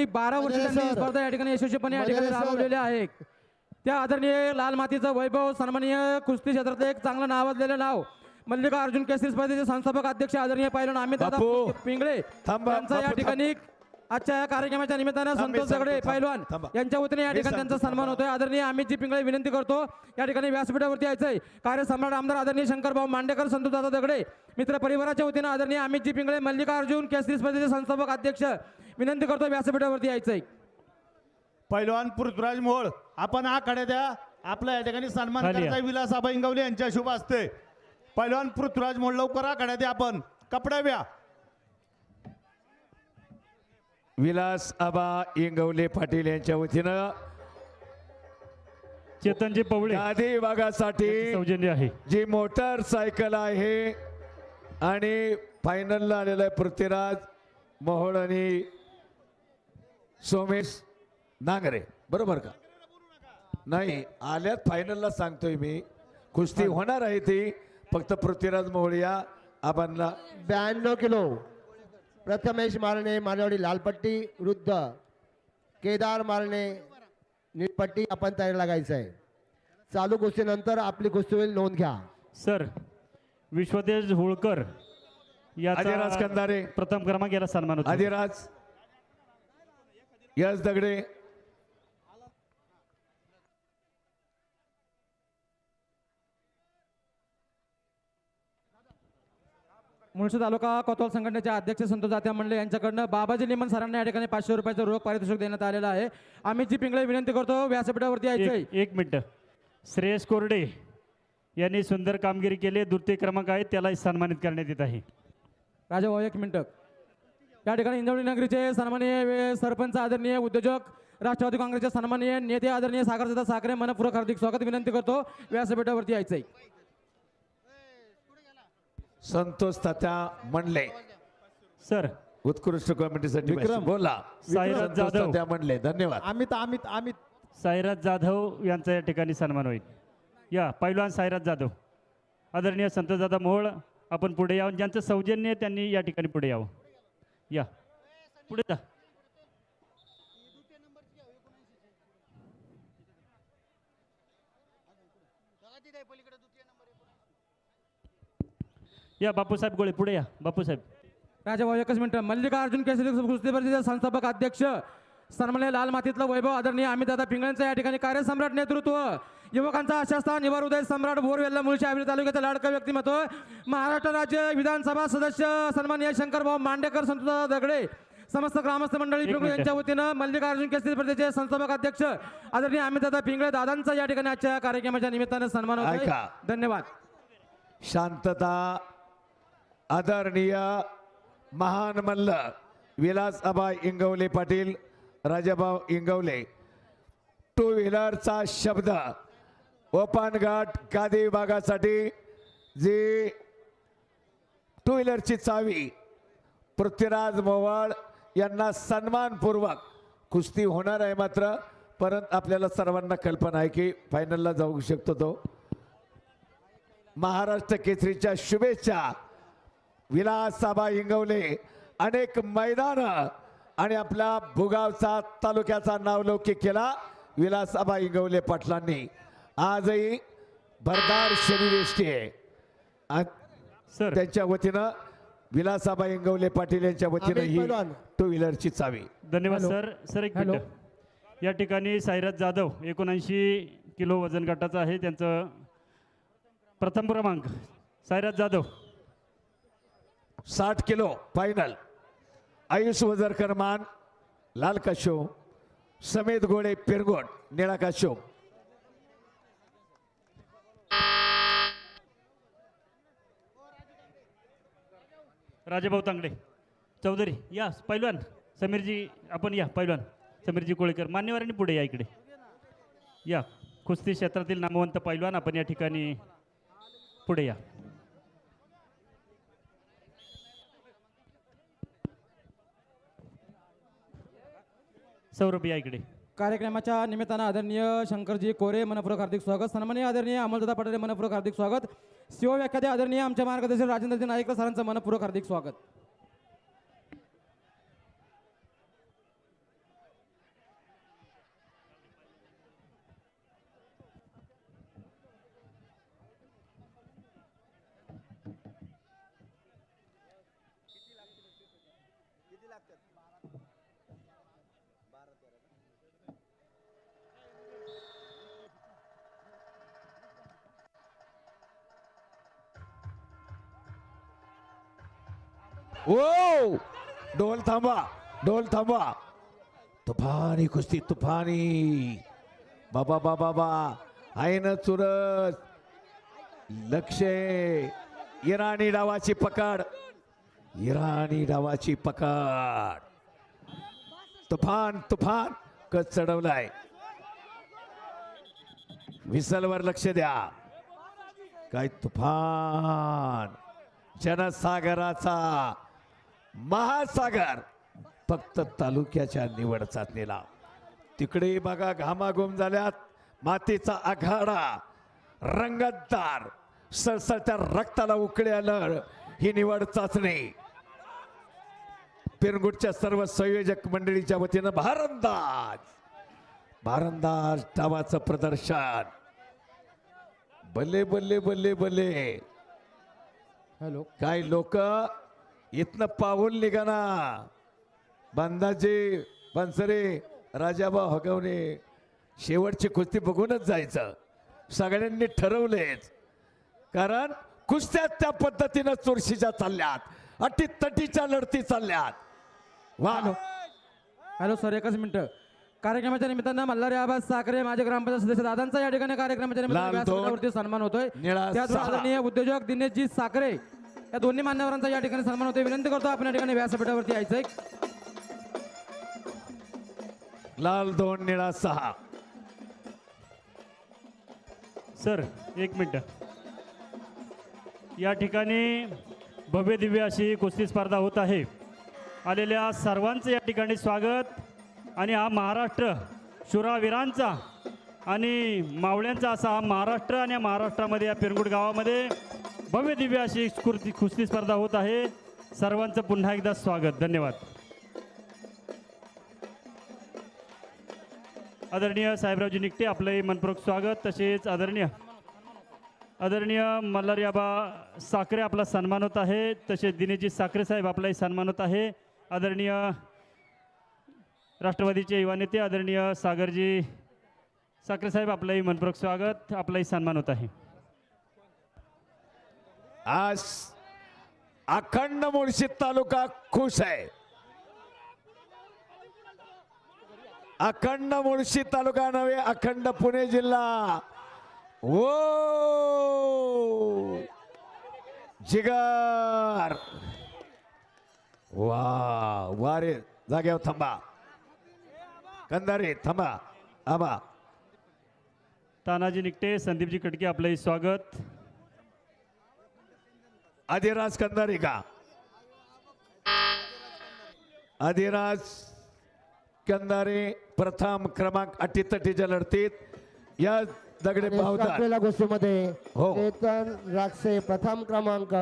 ठिकाणी बारा वर्ष मदरे त्यांनी सर. स्पर्धा या ठिकाणी यशस्वीपणे या ठिकाणी. राबवलेल्या आहे त्या आदरणीय लाल मातीचं वैभव सन्माननीय कुस्ती क्षेत्रातलं एक चांगलं नावाजलेलं नाव मल्लिकार्जुन केसरी स्पर्धेचे संस्थापक अध्यक्ष आदरणीय पैलवान अमित दादा. पिंगळे थांबा, यांचा या ठिकाणी आजच्या या कार्यक्रमाच्या निमित्तानं संतोष दगडे थांब, पैलवान. यांच्या वतीने या ठिकाणी त्यांचा सन्मान. होतोय. आदरणीय अमितजी पिंगळे विनंती करतो या ठिकाणी व्यासपीठावरती यायचंय. कार्यसम्राट आमदार आदरणीय शंकरभाऊ मांडेकर संतोष दादा दगडे मित्र परिवाराच्या वतीनं आदरणीय अमितजी पिंगळे मल्लिकार्जुन केसरी स्पर्धेचे संस्थापक अध्यक्ष विनंती करतो व्यासपीठावरती यायचंय. पैलवान पृथ्वीराज मोळ आपण आकडे द्या. आपला या ठिकाणी सन्मान. करायचा विलास आबा इंगवले यांच्या शुभ असते पैलवान पृथ्वीराज मोळ लवकर आकडे द्या आपण. कपडे व्या. विलास आबा इंगवले पाटील यांच्या वतीनं चेतनजी पवळे गादी विभागासाठी सौजन्य आहे. जी मोटरसायकल आहे आणि फायनलला आलेला आहे पृथ्वीराज मोहोळ आणि सोमेश नांगरे. बरोबर का? नाही आल्यात फायनलला सांगतोय मी. कुस्ती होणार आहे ती. फक्त पृथ्वीराज मोहोळ या आबांना ब्याण्णव किलो. प्रथमेश मारणे मानवडी लालपट्टी वृद्ध. केदार मारणे नीटपट्टी आपण तयार लागायचं आहे. चालू कुस्तीनंतर आपली कुस्ती होईल नोंद घ्या. सर विश्वतेज होळकर याचा कंदारे. प्रथम क्रमांक याला सन्मान होतो. आदिराज. यस दगडे. मुळशी तालुका कोतवाल संघटनेचे अध्यक्ष संतोष जात्या मंडळे यांच्याकडनं बाबाजी लिमन सरांना या ठिकाणी पाचशे रुपयाचं रोख पारितोषिक देण्यात आलेलं आहे. अमितजी पिंगळे विनंती करतो व्यासपीठावरती यायचंय. एक एक मिनिट. श्रेयस कोरडे यांनी सुंदर कामगिरी केली द्वितीय क्रमांक आहे त्याला सन्मानित करण्यात येत आहे. राजा भाऊ एक मिनिट. या ठिकाणी इंजवडी नगरीचे सन्माननीय सरपंच आदरणीय उद्योजक राष्ट्रवादी काँग्रेसचे सन्माननीय नेते आदरणीय सागरदादा साखरे मनपूर्वक हार्दिक स्वागत विनंती करतो. व्यासपीठावरती यायचंय. संतोष तात्या मंडले सर. उत्कृष्ट कमिटीसाठी विक्रम. बोला. साईराज संतोष जाधव. तात्या मंडले धन्यवाद. अमित अमित अमित. साईराज जाधव यांचा या ठिकाणी सन्मान होईल. या पैलवान साईराज जाधव. आदरणीय संतदादा मोहोळ आपण पुढे यावं. ज्यांचं सौजन्य आहे त्यांनी या ठिकाणी पुढे यावं. या. पुढे जा. या बापूसाहेब गोळे पुढे या. बापूसाहेब राजा भाऊ एकच मिनिट. मल्लिकार्जुन केसरी कुस्ती स्पर्धेचे संस्थापक अध्यक्ष सन्मान्य लाल मातीतलं वैभव आदरणीय अमितदादा पिंगळ्यांचं या ठिकाणी कार्यसम्राट नेतृत्व. युवकांचा आशास्था निवार उदय सम्राट बोरवेल्ला मुळशी आविरी तालुक्याचं लाडकं व्यक्तिमत्व. महाराष्ट्र राज्य विधानसभा सदस्य सन्मान्य शंकरभाऊ मांडेकर संतोष दगडे. समस्त ग्रामस्थ मंडळी. यांच्या वतीनं मल्लिकार्जुन केसरी स्पर्धेचे संस्थापक अध्यक्ष आदरणीय अमितदादा पिंगळे दादांचा या ठिकाणी आजच्या कार्यक्रमाच्या निमित्तानं सन्मान. धन्यवाद. शांतता आदरणीय महान मल्ल विलास आबा इंगवले पाटील राजाभाऊ इंगवले. टू व्हीलरचा शब्द ओपानघाट कादी गादी विभागासाठी जी टू व्हीलरची चावी पृथ्वीराज मोवाळ यांना सन्मानपूर्वक कुस्ती होणार आहे मात्र परंतु आपल्याला सर्वांना कल्पना आहे की फायनलला जाऊ शकतो तो. महाराष्ट्र केसरीच्या शुभेच्छा. विलास साबा इंगवले अनेक मैदान आणि आपल्या भुगावचा तालुक्याचा नावलौकिक केला विलास आबा इंगवले पाटलांनी. आजही भरदार शरीरयष्टी आहे सर. त्यांच्या वतीनं विलासाबा इंगवले पाटील यांच्या वतीनं ही. टू व्हीलरची चावी. धन्यवाद. सर. सर एक हॅलो. मिनिट. या ठिकाणी साईराज जाधव एकोणऐंशी किलो वजन गटाचा आहे. त्यांचं प्रथम क्रमांक. साईराज जाधव. साठ किलो फायनल. आयुष वजरकर मान लाल काशो समेत गोळे पिरगोट निळा काशो राजाभाऊ तांगडे चौधरी या पैलवान समीरजी आपण या पैलवान समीरजी कोळेकर मान्यवरांनी पुढे या इकडे. या कुस्ती क्षेत्रातील नामवंत पैलवान आपण या ठिकाणी पुढे या. सौरभ या इकडे. कार्यक्रमाच्या निमित्तानं आदरणीय शंकरजी कोरे मनपूर्वक हार्दिक स्वागत. सन्माननीय आदरणीय अमलदादा पटेल मनपूर्वक हार्दिक स्वागत. शिव व्याख्याते आदरणीय आमच्या मार्गदर्शक राजेंद्रजी नाईक सरांचं मनपूर्वक हार्दिक स्वागत. ओ! डोल थांबा डोल थांबा. तुफानी कुस्ती तुफानी. बाबा बाबा बा आहे ना चुरस. लक्ष इराणी डावाची पकड. इराणी डावाची पकड. तुफान तुफान. कच चढवलाय. विसलवर लक्ष द्या. काय तुफान. जनसागराचा. महासागर फक्त तालुक्याच्या निवड चाचणीला. तिकडे बघा घामाघूम झाल्यात. मातीचा आघाडा रंगतदार सळसळत्या रक्ताला उकळे आलं ही निवड चाचणी. पिरगुटच्या सर्व संयोजक मंडळीच्या वतीनं भारंदाज भारंदाज डावाचं प्रदर्शन. बल्ले बल्ले बल्ले बल्ले. हॅलो. काय लोक? इथनं पाहून निघाना. बांधाचे बनसरे राजाबा हगवणे. शेवटची कुस्ती बघूनच जायचं. सगळ्यांनी ठरवलेच. कारण कुस्त्या त्या पद्धतीनं चुरशीच्या चालल्यात. अटी तटीच्या लढती चालल्यात. वा हॅलो सर एकच मिनिट. कार्यक्रमाच्या निमित्तानं मल्हारी आबाद साखरे माझे ग्रामपंचायत सदस्य दादांचा या ठिकाणी कार्यक्रमाच्या निमित्तानं सन्मान होतोय. आदरणीय उद्योजक दिनेशजी साखरे या दोन्ही मान्यवरांचा या ठिकाणी सन्मान होतोय. विनंती करतो आपण या ठिकाणी व्यासपीठावरती यायचंय लाल दोन निळा सहा. सर एक मिनटं. या ठिकाणी भव्य दिव्य अशी कुस्ती स्पर्धा होत आहे. आलेल्या सर्वांचं या ठिकाणी स्वागत आणि हा महाराष्ट्र शुरावीरांचा आणि मावळ्यांचा असा हा महाराष्ट्र आणि या महाराष्ट्रामध्ये या पिरगुड गावामध्ये भव्य दिव्य अशी कुर्ती कुस्ती स्पर्धा होत आहे. सर्वांचं पुन्हा एकदा स्वागत. धन्यवाद. आदरणीय साहेबरावजी निकटे आपलंही मनपूर्वक स्वागत. तसेच आदरणीय आदरणीय मल्हारयाबा साखरे आपला सन्मान होत आहे. तसेच दिनेशजी साखरे साहेब आपलाही सन्मान होत आहे. आदरणीय राष्ट्रवादीचे युवा नेते आदरणीय सागरजी साखरे साहेब आपलंही मनपूर्वक स्वागत. आपलाही सन्मान होत आहे. आज अखंड मुळशी तालुका खुश आहे. अखंड मुळशी तालुका नव्हे अखंड पुणे जिल्हा. ओ जिगर! वा वा रे जाग्यावर थांबा. कंदारे थांबा आबा तानाजी निकटे संदीपजी कटके आपलंही स्वागत. अधिराज कंदारे का अधिराज कंदारे प्रथम क्रमांक अटीतटीच्या लढतीत या दगडे पावतात गोष्टीमध्ये हो. चेतन राक्षे प्रथम क्रमांक